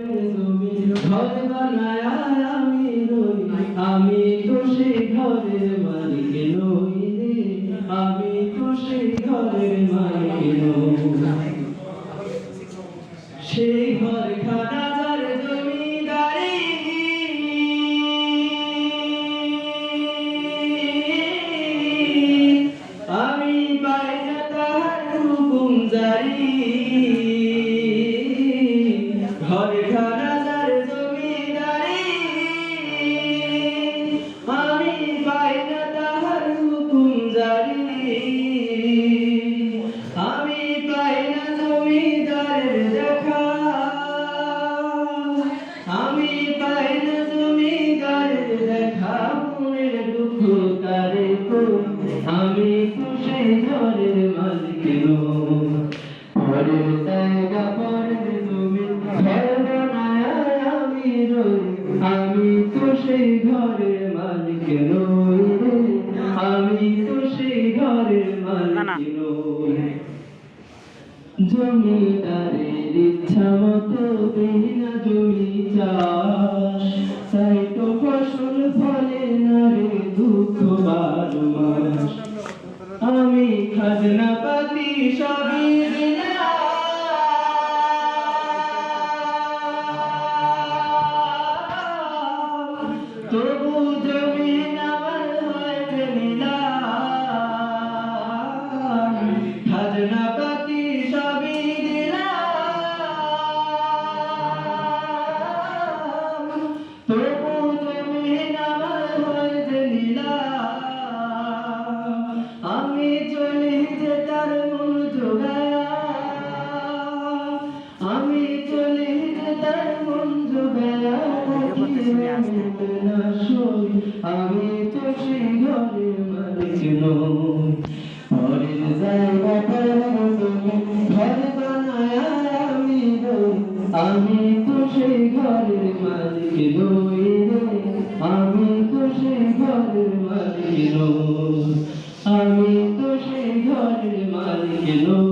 ঘর বানায় আমি রই আমি তো সেই ঘরের মালিক নই রে আমি তো সেই ঘরের মালিক নই সেই ঘর খানা আমি না তাহার হুকুম জারি। আমি তো সেই ঘরের মালিক নই রে। আমি তো সেই ঘরের মালিক নই। জমিদারের ইচ্ছা মতো বিনা জমি চাষ। তাই তো ফসল ফলে না রে দুঃখ বারো মাস। আমি খাজনা পাতি সবই তবু জমিন আমার হয়েছে নিলাম। খাজনা পাতি জমিন আমার হয়েছে নিলাম। আমি চলি যে তার মন আমি তো সেই ঘরের মালিক নই। আমি তো সেই আমি তো সেই ঘরের মালিক নই। আমি তো সেই ঘরের মালিক নই।